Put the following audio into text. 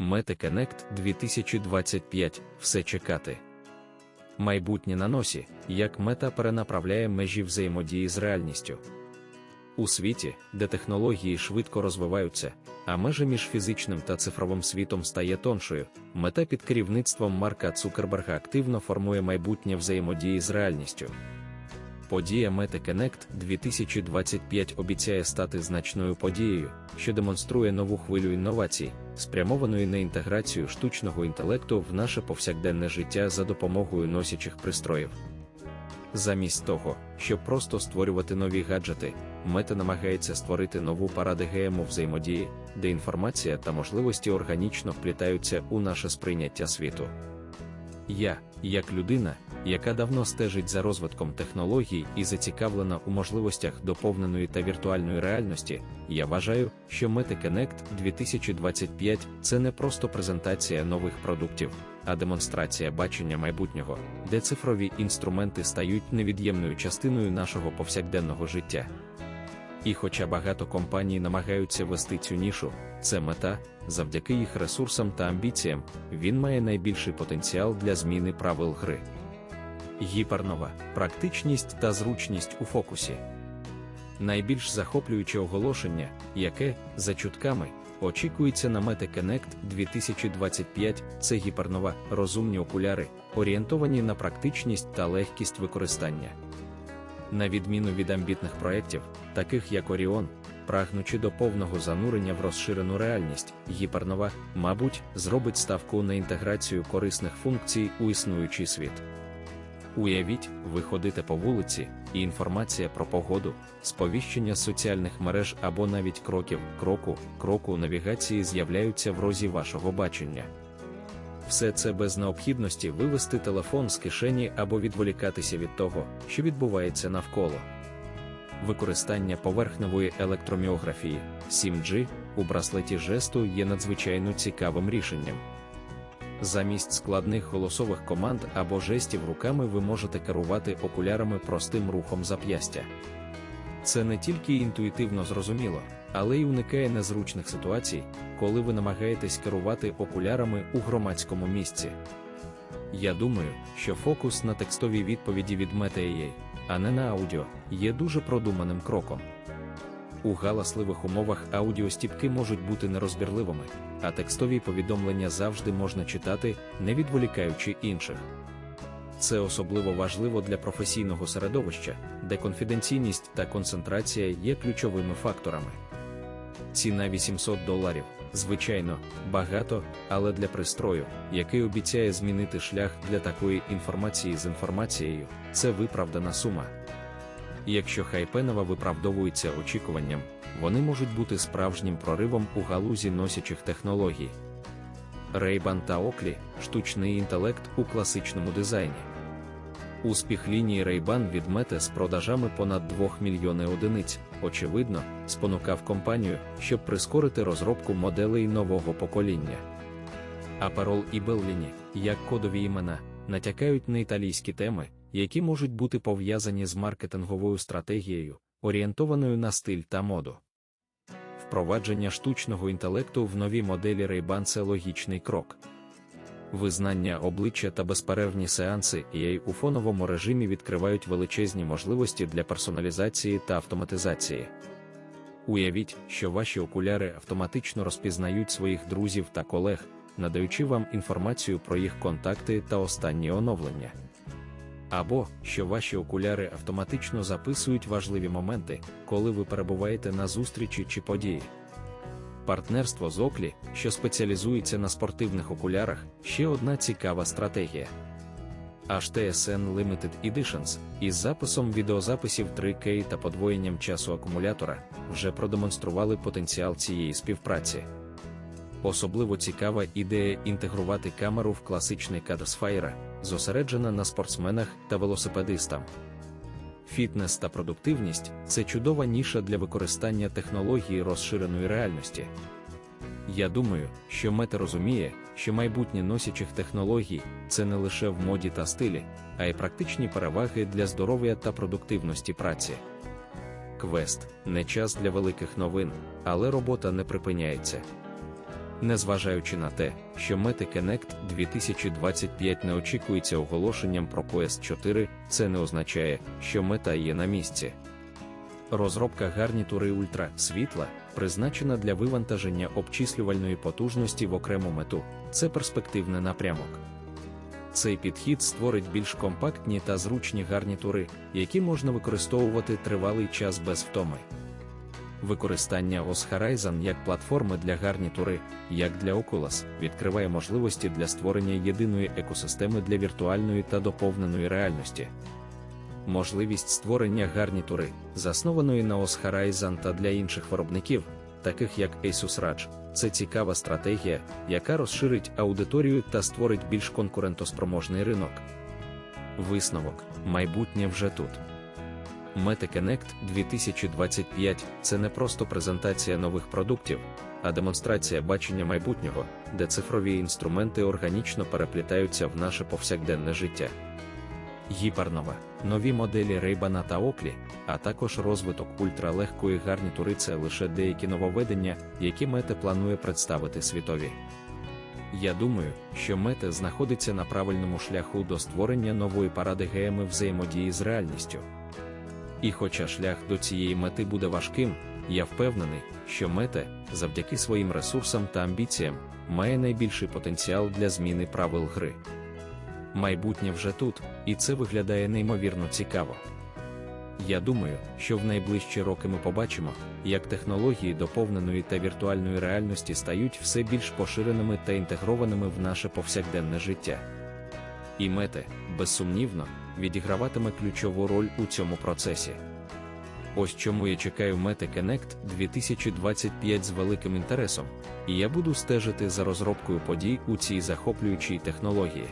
Meta Connect 2025 все чекати. Майбутнє на носі, як мета перенаправляє межі взаємодії з реальністю. У світі, де технології швидко розвиваються, а межа між фізичним та цифровим світом стає тоншою, мета під керівництвом Марка Цукерберга активно формує майбутнє взаємодії з реальністю. Подія MetaConnect 2025 обіцяє стати значною подією, що демонструє нову хвилю інновацій, спрямованої на інтеграцію штучного інтелекту в наше повсякденне життя за допомогою носячих пристроїв. Замість того, щоб просто створювати нові гаджети, мета намагається створити нову парадигему взаємодії, де інформація та можливості органічно вплітаються у наше сприйняття світу. Я, як людина, яка давно стежить за розвитком технологій і зацікавлена у можливостях доповненої та віртуальної реальності, я вважаю, що Meta Connect 2025 це не просто презентація нових продуктів, а демонстрація бачення майбутнього, де цифрові інструменти стають невід'ємною частиною нашого повсякденного життя. І хоча багато компаній намагаються вести цю нішу, це мета, завдяки їх ресурсам та амбіціям, він має найбільший потенціал для зміни правил гри. Гіпернова практичність та зручність у фокусі. Найбільш захоплююче оголошення, яке, за чутками, очікується на Meta Connect 2025, це гіпернова розумні окуляри, орієнтовані на практичність та легкість використання. На відміну від амбітних проєктів, таких як Оріон, прагнучи до повного занурення в розширену реальність, гіпернова, мабуть, зробить ставку на інтеграцію корисних функцій у існуючий світ. Уявіть, ви ходите по вулиці, і інформація про погоду, сповіщення соціальних мереж або навіть кроків, кроку, кроку навігації з'являються в розі вашого бачення. Все це без необхідності вивести телефон з кишені або відволікатися від того, що відбувається навколо. Використання поверхневої електроміографії 7G у браслеті жесту є надзвичайно цікавим рішенням. Замість складних голосових команд або жестів руками ви можете керувати окулярами простим рухом зап'ястя. Це не тільки інтуїтивно зрозуміло, але й уникає незручних ситуацій, коли ви намагаєтесь керувати окулярами у громадському місці. Я думаю, що фокус на текстовій відповіді від Meta.ai, а не на аудіо, є дуже продуманим кроком. У галасливих умовах аудіостіпки можуть бути нерозбірливими, а текстові повідомлення завжди можна читати, не відволікаючи інших. Це особливо важливо для професійного середовища, де конфіденційність та концентрація є ключовими факторами. Ціна 800 доларів, звичайно, багато, але для пристрою, який обіцяє змінити шлях для такої інформації з інформацією, це виправдана сума. Якщо Хайпенова виправдовується очікуванням, вони можуть бути справжнім проривом у галузі носячих технологій. Ray-Ban та Oakley – штучний інтелект у класичному дизайні. Успіх лінії Ray-Ban від Meta з продажами понад 2 мільйони одиниць, очевидно, спонукав компанію, щоб прискорити розробку моделей нового покоління. Аперол і Белліні, як кодові імена, натякають на італійські теми, які можуть бути пов'язані з маркетинговою стратегією, орієнтованою на стиль та моду. Впровадження штучного інтелекту в нові моделі Ray-Ban – це логічний крок. Визнання обличчя та безперервні сеанси EA у фоновому режимі відкривають величезні можливості для персоналізації та автоматизації. Уявіть, що ваші окуляри автоматично розпізнають своїх друзів та колег, надаючи вам інформацію про їх контакти та останні оновлення. Або що ваші окуляри автоматично записують важливі моменти, коли ви перебуваєте на зустрічі чи події. Партнерство з Оклі, що спеціалізується на спортивних окулярах, ще одна цікава стратегія. HTSN Limited Editions із записом відеозаписів 3K та подвоєнням часу акумулятора вже продемонстрували потенціал цієї співпраці. Особливо цікава ідея інтегрувати камеру в класичний кадр Sphire, зосереджена на спортсменах та велосипедистам. Фітнес та продуктивність це чудова ніша для використання технології розширеної реальності. Я думаю, що мета розуміє, що майбутнє носячих технологій це не лише в моді та стилі, а й практичні переваги для здоров'я та продуктивності праці. Квест не час для великих новин, але робота не припиняється. Незважаючи на те, що Meta Connect 2025 не очікується оголошенням про Quest 4, це не означає, що мета є на місці. Розробка гарнітури ультра світла, призначена для вивантаження обчислювальної потужності в окрему мету, це перспективний напрямок. Цей підхід створить більш компактні та зручні гарнітури, які можна використовувати тривалий час без втоми. Використання OS Horizon як платформи для гарнітури, як для Oculus, відкриває можливості для створення єдиної екосистеми для віртуальної та доповненої реальності. Можливість створення гарнітури, заснованої на OS Horizon та для інших виробників, таких як Asus ROG, це цікава стратегія, яка розширить аудиторію та створить більш конкурентоспроможний ринок. Висновок майбутнє вже тут. Meta Connect 2025 це не просто презентація нових продуктів, а демонстрація бачення майбутнього, де цифрові інструменти органічно переплітаються в наше повсякденне життя. Гіпернова, нові моделі Ray-Ban та Oakley, а також розвиток ультралегкої гарнітури це лише деякі нововведення, які Meta планує представити світові. Я думаю, що Meta знаходиться на правильному шляху до створення нової парадигеми взаємодії з реальністю. І хоча шлях до цієї мети буде важким, я впевнений, що мета, завдяки своїм ресурсам та амбіціям, має найбільший потенціал для зміни правил гри. Майбутнє вже тут, і це виглядає неймовірно цікаво. Я думаю, що в найближчі роки ми побачимо, як технології доповненої та віртуальної реальності стають все більш поширеними та інтегрованими в наше повсякденне життя. І мете, безсумнівно, відіграватиме ключову роль у цьому процесі. Ось чому я чекаю Meta Connect 2025 з великим інтересом, і я буду стежити за розробкою подій у цій захоплюючій технології.